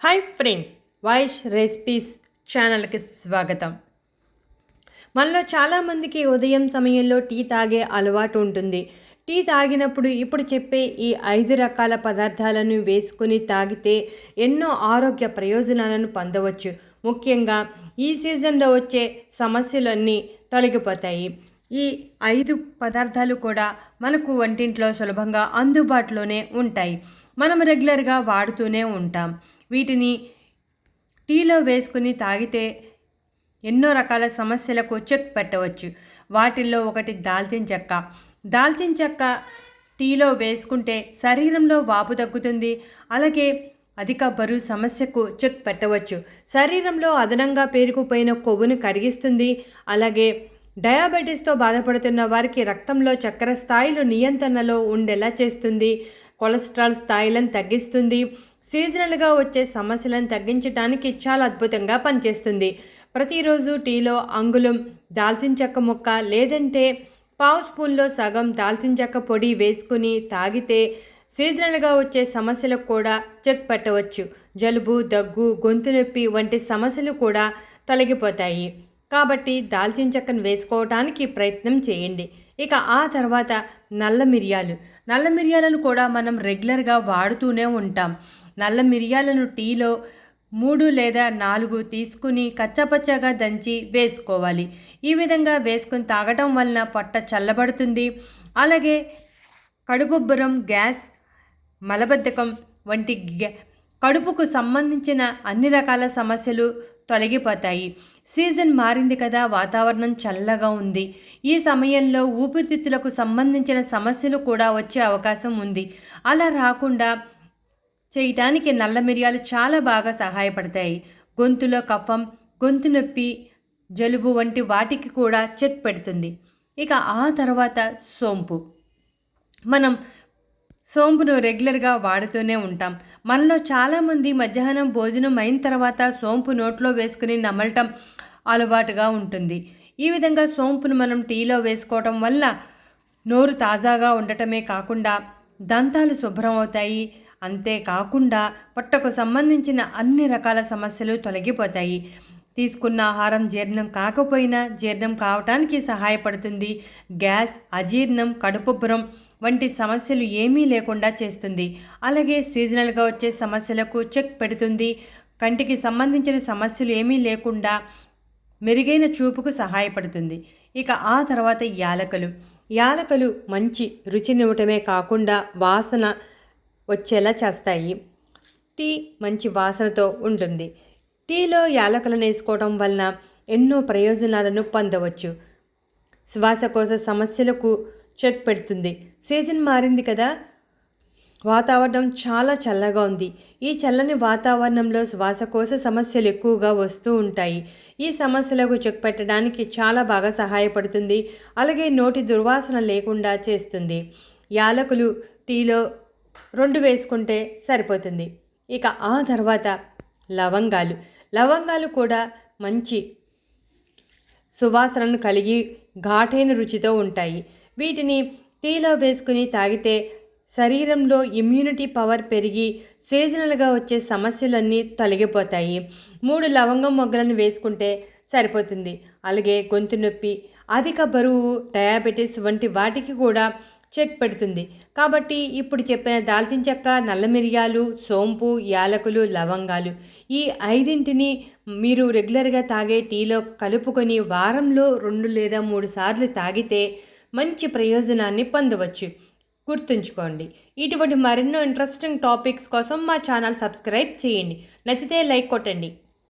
Hi friends voice recipes ఛానల్కి స్వాగతం. మనలో చాలామందికి ఉదయం సమయంలో టీ తాగే అలవాటు ఉంటుంది. టీ తాగినప్పుడు ఇప్పుడు చెప్పే ఈ ఐదు రకాల పదార్థాలను వేసుకుని తాగితే ఎన్నో ఆరోగ్య ప్రయోజనాలను పొందవచ్చు. ముఖ్యంగా ఈ సీజన్లో వచ్చే సమస్యలన్నీ తొలగిపోతాయి. ఈ ఐదు పదార్థాలు కూడా మనకు వంటింట్లో సులభంగా అందుబాటులోనే ఉంటాయి. మనం రెగ్యులర్గా వాడుతూనే ఉంటాం. వీటిని టీలో వేసుకుని తాగితే ఎన్నో రకాల సమస్యలకు చెక్ పెట్టవచ్చు. వాటిల్లో ఒకటి దాల్చిన చెక్క. దాల్చిన చెక్క టీలో వేసుకుంటే శరీరంలో వాపు తగ్గుతుంది. అలాగే అధిక బరువు సమస్యకు చెక్ పెట్టవచ్చు. శరీరంలో అదనంగా పేరుకుపోయిన కొవ్వును కరిగిస్తుంది. అలాగే డయాబెటీస్తో బాధపడుతున్న వారికి రక్తంలో చక్కెర స్థాయిలు నియంత్రణలో ఉండేలా చేస్తుంది. కొలెస్ట్రాల్ స్థాయిలను తగ్గిస్తుంది. సీజనల్గా వచ్చే సమస్యలను తగ్గించడానికి చాలా అద్భుతంగా పనిచేస్తుంది. ప్రతిరోజు టీలో అంగుళం దాల్చిన చెక్క ముక్క లేదంటే పావు స్పూన్లో సగం దాల్చిన చెక్క పొడి వేసుకుని తాగితే సీజనల్గా వచ్చే సమస్యలకు కూడా చెక్ పెట్టవచ్చు. జలుబు దగ్గు గొంతు నొప్పి వంటి సమస్యలు కూడా తొలగిపోతాయి. కాబట్టి దాల్చిన చెక్కను వేసుకోవడానికి ప్రయత్నం చేయండి. ఇక ఆ తర్వాత నల్ల మిరియాలు. నల్ల మిరియాలను కూడా మనం రెగ్యులర్గా వాడుతూనే ఉంటాం. నల్ల మిరియాలను టీలో మూడు లేదా నాలుగు తీసుకుని కచ్చపచ్చగా దంచి వేసుకోవాలి. ఈ విధంగా వేసుకుని తాగటం వలన పొట్ట చల్లబడుతుంది. అలాగే కడుపుబ్బరం గ్యాస్ మలబద్ధకం వంటి కడుపుకు సంబంధించిన అన్ని రకాల సమస్యలు తొలగిపోతాయి. సీజన్ మారింది కదా వాతావరణం చల్లగా ఉంది. ఈ సమయంలో ఊపిరితిత్తులకు సంబంధించిన సమస్యలు కూడా వచ్చే అవకాశం ఉంది. అలా రాకుండా చేయటానికి నల్ల మిరియాలు చాలా బాగా సహాయపడతాయి. గొంతులో కఫం గొంతు నొప్పి జలుబు వంటి వాటికి కూడా చెక్ పెడుతుంది. ఇక ఆ తర్వాత సోంపు. మనం సోంపును రెగ్యులర్గా వాడుతూనే ఉంటాం. మనలో చాలామంది మధ్యాహ్నం భోజనం అయిన తర్వాత సోంపు నోట్లో వేసుకుని నమలటం అలవాటుగా ఉంటుంది. ఈ విధంగా సోంపును మనం టీలో వేసుకోవటం వల్ల నోరు తాజాగా ఉండటమే కాకుండా దంతాలు శుభ్రం అవుతాయి. అంతేకాకుండా పొట్టకు సంబంధించిన అన్ని రకాల సమస్యలు తొలగిపోతాయి. తీసుకున్న ఆహారం జీర్ణం కాకపోయినా జీర్ణం కావటానికి సహాయపడుతుంది. గ్యాస్ అజీర్ణం కడుపుబ్బరం వంటి సమస్యలు ఏమీ లేకుండా చేస్తుంది. అలాగే సీజనల్గా వచ్చే సమస్యలకు చెక్ పెడుతుంది. కంటికి సంబంధించిన సమస్యలు ఏమీ లేకుండా మెరుగైన చూపుకు సహాయపడుతుంది. ఇక ఆ తర్వాత యాలకలు. యాలకలు మంచి రుచినివ్వటమే కాకుండా వాసన వచ్చేలా చేస్తాయి. టీ మంచి వాసనతో ఉంటుంది. టీలో యాలకులను వేసుకోవడం వలన ఎన్నో ప్రయోజనాలను పొందవచ్చు. శ్వాసకోశ సమస్యలకు చెక్ పెడుతుంది. సీజన్ మారింది కదా. వాతావరణం చాలా చల్లగా ఉంది. ఈ చల్లని వాతావరణంలో శ్వాసకోశ సమస్యలు ఎక్కువగా వస్తూ ఉంటాయి. ఈ సమస్యలకు చెక్ పెట్టడానికి చాలా బాగా సహాయపడుతుంది. అలాగే నోటి దుర్వాసన లేకుండా చేస్తుంది. యాలకులు టీలో రెండు వేసుకుంటే సరిపోతుంది. ఇక ఆ తర్వాత లవంగాలు. లవంగాలు కూడా మంచి సువాసనను కలిగి ఘాటైన రుచితో ఉంటాయి. వీటిని టీలో వేసుకుని తాగితే శరీరంలో ఇమ్యూనిటీ పవర్ పెరిగి సీజనల్గా వచ్చే సమస్యలన్నీ తొలగిపోతాయి. మూడు లవంగం మొగ్గలను వేసుకుంటే సరిపోతుంది. అలాగే గొంతు నొప్పి అధిక బరువు డయాబెటీస్ వంటి వాటికి కూడా చెక్ పెడుతుంది. కాబట్టి ఇప్పుడు చెప్పిన దాల్చిన చెక్క నల్ల మిరియాలు సోంపు యాలకులు లవంగాలు ఈ ఐదింటిని మీరు రెగ్యులర్గా తాగే టీలో కలుపుకొని వారంలో రెండు లేదా మూడు సార్లు తాగితే మంచి ప్రయోజనాన్ని పొందవచ్చు. గుర్తుంచుకోండి. ఇటువంటి మరెన్నో ఇంట్రెస్టింగ్ టాపిక్స్ కోసం మా ఛానల్ సబ్స్క్రైబ్ చేయండి. నచ్చితే లైక్ కొట్టండి.